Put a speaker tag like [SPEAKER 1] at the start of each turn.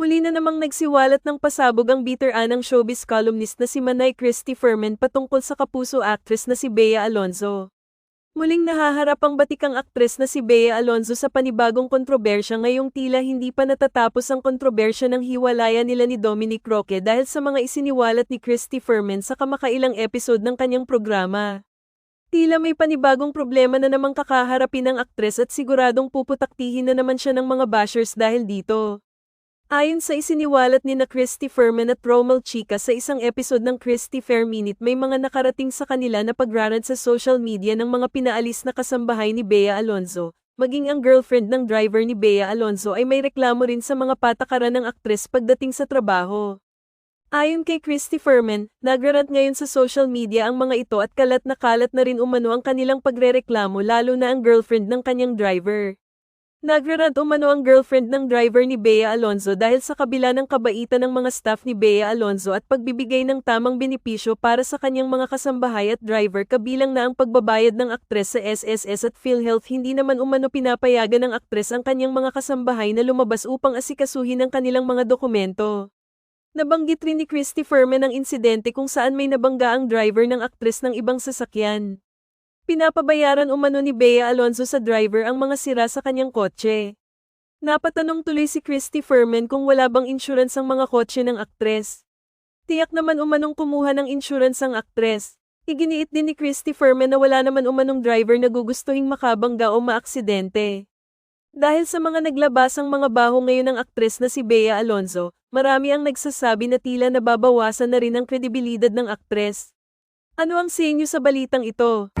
[SPEAKER 1] Muli na namang nagsiwalat ng pasabog ang bitter-anang showbiz columnist na si Manay Christy Fermin patungkol sa kapuso actress na si Bea Alonzo. Muling nahaharap ang batikang aktres na si Bea Alonzo sa panibagong kontrobersya ngayong tila hindi pa natatapos ang kontrobersya ng hiwalayan nila ni Dominic Roque dahil sa mga isiniwalat ni Christy Fermin sa kamakailang episode ng kanyang programa. Tila may panibagong problema na namang kakaharapin ng aktres at siguradong puputaktihin na naman siya ng mga bashers dahil dito. Ayon sa isiniwalat ni na Christy Ferman at Romel Chica sa isang episode ng Christy Fair Minute may mga nakarating sa kanila na pagrarad sa social media ng mga pinaalis na kasambahay ni Bea Alonzo. Maging ang girlfriend ng driver ni Bea Alonzo ay may reklamo rin sa mga patakaran ng aktres pagdating sa trabaho. Ayon kay Christy Ferman, nagrarant ngayon sa social media ang mga ito at kalat na kalat na rin umano ang kanilang pagrereklamo lalo na ang girlfriend ng kanyang driver. Nagrarant umano ang girlfriend ng driver ni Bea Alonzo dahil sa kabila ng kabaitan ng mga staff ni Bea Alonzo at pagbibigay ng tamang benepisyo para sa kanyang mga kasambahay at driver kabilang na ang pagbabayad ng aktres sa SSS at PhilHealth hindi naman umano pinapayagan ng aktres ang kanyang mga kasambahay na lumabas upang asikasuhin ang kanilang mga dokumento. Nabanggit rin ni Christy Ferman ang insidente kung saan may nabangga ang driver ng aktres ng ibang sasakyan. Pinapabayaran umano ni Bea Alonzo sa driver ang mga sira sa kanyang kotse. Napatanong tuloy si Christy Ferman kung wala bang insurance ang mga kotse ng aktres. Tiyak naman umanong kumuha ng insurance ang aktres. Iginiit din ni Christy Ferman na wala naman umanong driver na gugustuhing makabangga o maaksidente. Dahil sa mga naglabasang mga baho ngayon ng aktres na si Bea Alonzo, marami ang nagsasabi na tila nababawasan na rin ang kredibilidad ng aktres. Ano ang sinyo sa balitang ito?